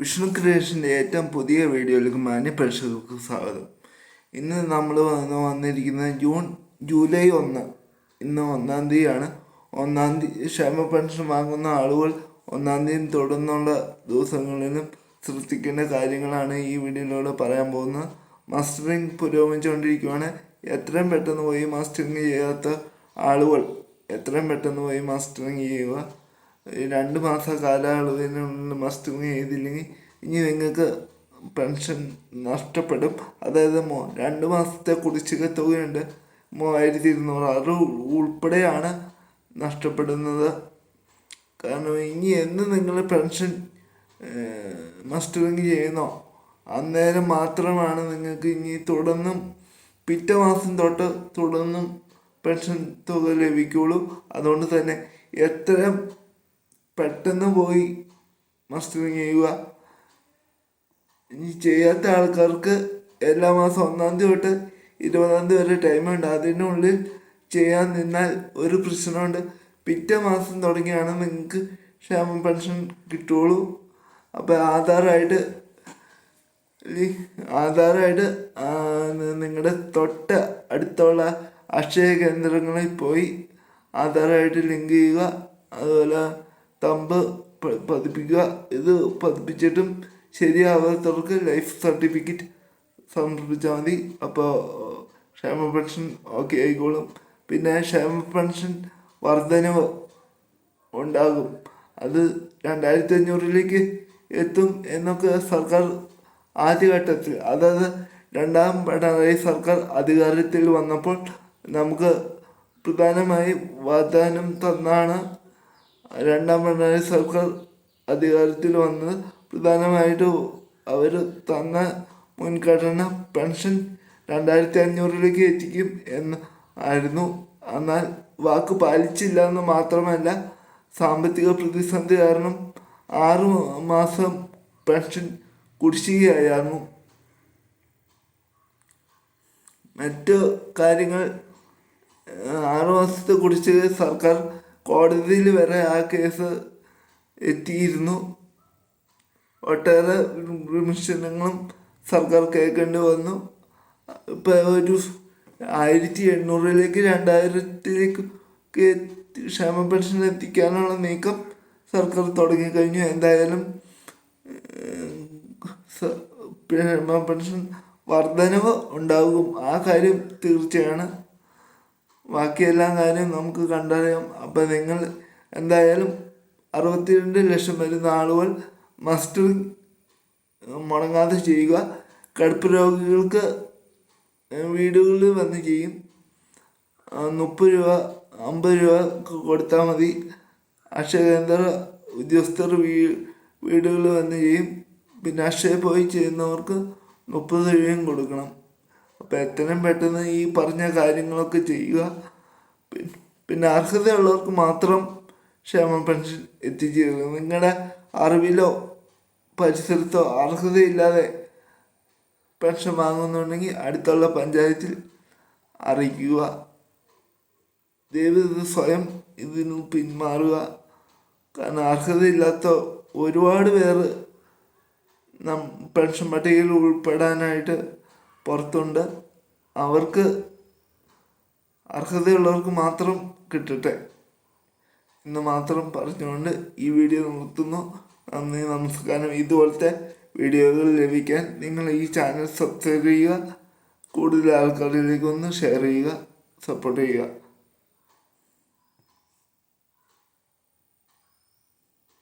വിഷ്ണു ക്രിയേഷന്റെ ഏറ്റവും പുതിയ വീഡിയോയിലേക്ക് മാന്യ പ്രേക്ഷകർക്ക് സ്വാഗതം. ഇന്ന് നമ്മൾ വന്ന് വന്നിരിക്കുന്നത് ജൂൺ ജൂലൈ ഒന്ന് ഇന്ന് ഒന്നാം തീയതിയാണ്. ഒന്നാം തീയതി ക്ഷേമ പെൻഷൻ വാങ്ങുന്ന ആളുകൾ ഒന്നാം തീയതി തുടർന്നുള്ള ദിവസങ്ങളിലും ശ്രദ്ധിക്കേണ്ട കാര്യങ്ങളാണ് ഈ വീഡിയോയിലൂടെ പറയാൻ പോകുന്നത്. മസ്റ്ററിങ് പുരോഗമിച്ചുകൊണ്ടിരിക്കുകയാണ് എത്രയും പെട്ടെന്ന് പോയി മാസ്റ്ററിങ് ചെയ്യാത്ത ആളുകൾ എത്രയും പെട്ടെന്ന് പോയി മാസ്റ്ററിങ് ചെയ്യുക. രണ്ട് മാസ കാലയളവിനുള്ളിൽ മസ്റ്റിങ് ചെയ്തില്ലെങ്കിൽ ഇനി നിങ്ങൾക്ക് പെൻഷൻ നഷ്ടപ്പെടും. അതായത് മോ രണ്ട് മാസത്തെ കുടിശ്ശിക തുകയുണ്ട്. മൂവായിരത്തി ഇരുന്നൂറ് അത് ഉൾപ്പെടെയാണ് നഷ്ടപ്പെടുന്നത്. കാരണം ഇനി എന്ന് നിങ്ങൾ പെൻഷൻ മസ്റ്ററിങ് ചെയ്യുന്നോ? അന്നേരം മാത്രമാണ് നിങ്ങൾക്ക് ഇനി തുടർന്നും പിറ്റേ മാസം തൊട്ട് തുടർന്നും പെൻഷൻ തുക ലഭിക്കുള്ളൂ അതുകൊണ്ട് തന്നെ എത്രയും പെട്ടെന്ന് പോയി മസ്റ്ററിങ് ചെയ്യുക. ഇനി ചെയ്യാത്ത ആൾക്കാർക്ക് എല്ലാ മാസം ഒന്നാം തീയതി തൊട്ട് ഇരുപതാം തീയതി വരെ ടൈമുണ്ട് അതിനുള്ളിൽ ചെയ്യാൻ നിന്നാൽ ഒരു പ്രശ്നമുണ്ട്. പിറ്റേ മാസം തുടങ്ങിയാണ് നിങ്ങൾക്ക് ക്ഷേമ പെൻഷൻ കിട്ടുള്ളൂ. അപ്പോൾ ആധാറായിട്ട് ആധാറായിട്ട് നിങ്ങളുടെ തൊട്ട് അടുത്തുള്ള അക്ഷയ കേന്ദ്രങ്ങളിൽ പോയി ആധാറായിട്ട് ലിങ്ക് ചെയ്യുക. അതുപോലെ തമ്പ് പതിപ്പിക്കുക. ഇത് പതിപ്പിച്ചിട്ടും ശരിയാവാത്തവർക്ക് ലൈഫ് സർട്ടിഫിക്കറ്റ് സമർപ്പിച്ചാൽ മതി അപ്പോൾ ക്ഷേമ പെൻഷൻ ഓക്കെ ആയിക്കോളും. പിന്നെ ക്ഷേമ പെൻഷൻ വർധനവ് ഉണ്ടാകും. അത് രണ്ടായിരത്തി അഞ്ഞൂറിലേക്ക് എത്തും എന്നൊക്കെ സർക്കാർ ആദ്യഘട്ടത്തിൽ അതായത് രണ്ടാം പിണറായി സർക്കാർ അധികാരത്തിൽ വന്നപ്പോൾ നമുക്ക് പ്രധാനമായും വാഗ്ദാനം തന്നാണ് രണ്ടാം പിണറായി സർക്കാർ അധികാരത്തിൽ വന്നത് പ്രധാനമായിട്ട് അവർ തന്ന മുൻഗണന പെൻഷൻ രണ്ടായിരത്തി അഞ്ഞൂറിലേക്ക് എത്തിക്കും എന്ന് ആയിരുന്നു. എന്നാൽ വാക്ക് പാലിച്ചില്ല എന്ന് മാത്രമല്ല സാമ്പത്തിക പ്രതിസന്ധി കാരണം ആറ് മാസം പെൻഷൻ കുടിശ്ശികയായിരുന്നു. മറ്റു കാര്യങ്ങൾ ആറു മാസത്തെ കുടിശ്ശിക സർക്കാർ കോടതിയിൽ വരെ ആ കേസ് എത്തിയിരുന്നു. ഒട്ടേറെ വിമർശനങ്ങളും സർക്കാർ കേൾക്കേണ്ടി വന്നു. ഇപ്പോൾ ഒരു ആയിരത്തി എണ്ണൂറിലേക്ക് രണ്ടായിരത്തിലേക്ക് ക്ഷേമ പെൻഷൻ എത്തിക്കാനുള്ള നീക്കം സർക്കാർ തുടങ്ങിക്കഴിഞ്ഞു. എന്തായാലും ക്ഷേമ പെൻഷൻ വർധനവ് ഉണ്ടാകും. ആ കാര്യം തീർച്ചയാണ്. ബാക്കി എല്ലാ കാര്യവും നമുക്ക് കണ്ടറിയാം. അപ്പം നിങ്ങൾ എന്തായാലും അറുപത്തിരണ്ട് ലക്ഷം വരുന്ന ആളുകൾ മസ്റ്ററിങ് മുടങ്ങാതെ ചെയ്യുക. കടുപ്പ് രോഗികൾക്ക് വീടുകളിൽ വന്ന് ചെയ്യും. മുപ്പത് രൂപ അമ്പത് രൂപ കൊടുത്താൽ മതി. അക്ഷയകേന്ദ്ര ഉദ്യോഗസ്ഥർ വീ വീടുകളിൽ വന്ന് ചെയ്യും. പിന്നെ അക്ഷയ പോയി ചെയ്യുന്നവർക്ക് മുപ്പത് രൂപയും കൊടുക്കണം. അപ്പോൾ എത്രയും പെട്ടെന്ന് ഈ പറഞ്ഞ കാര്യങ്ങളൊക്കെ ചെയ്യുക. പിന്നെ അർഹതയുള്ളവർക്ക് മാത്രം ക്ഷേമ പെൻഷൻ എത്തിച്ചേരുക. നിങ്ങളുടെ അറിവിലോ പരിസരത്തോ അർഹതയില്ലാതെ പെൻഷൻ വാങ്ങുന്നുണ്ടെങ്കിൽ അടുത്തുള്ള പഞ്ചായത്തിൽ അറിയിക്കുക. ദൈവം സ്വയം ഇതിന് പിന്മാറുക. കാരണം അർഹതയില്ലാത്ത ഒരുപാട് പേർ നം പെൻഷൻ പട്ടികയിൽ ഉൾപ്പെടാനായിട്ട് പുറത്തുണ്ട്. അവർക്ക് അർഹതയുള്ളവർക്ക് മാത്രം കിട്ടട്ടെ എന്ന് മാത്രം പറഞ്ഞുകൊണ്ട് ഈ വീഡിയോ നിർത്തുന്നു. നന്ദി നമസ്കാരം. ഇതുപോലത്തെ വീഡിയോകൾ ലഭിക്കാൻ നിങ്ങൾ ഈ ചാനൽ സബ്സ്ക്രൈബ് ചെയ്യുക. കൂടുതൽ ആൾക്കാരിലേക്ക് ഒന്ന് ഷെയർ ചെയ്യുക സപ്പോർട്ട് ചെയ്യുക.